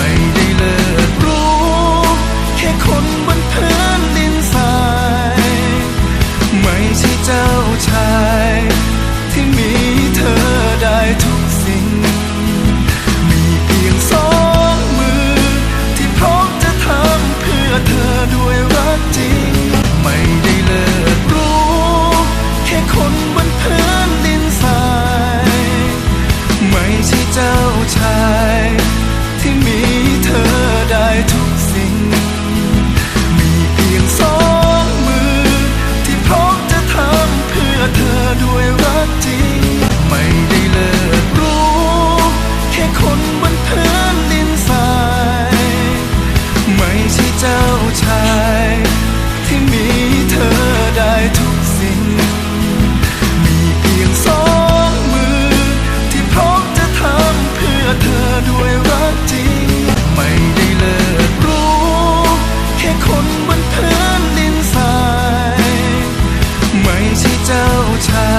ไม่ได้เลิกรู้ แค่คนบนพื้นดินทาย ไม่ใช่เจ้าชาย time.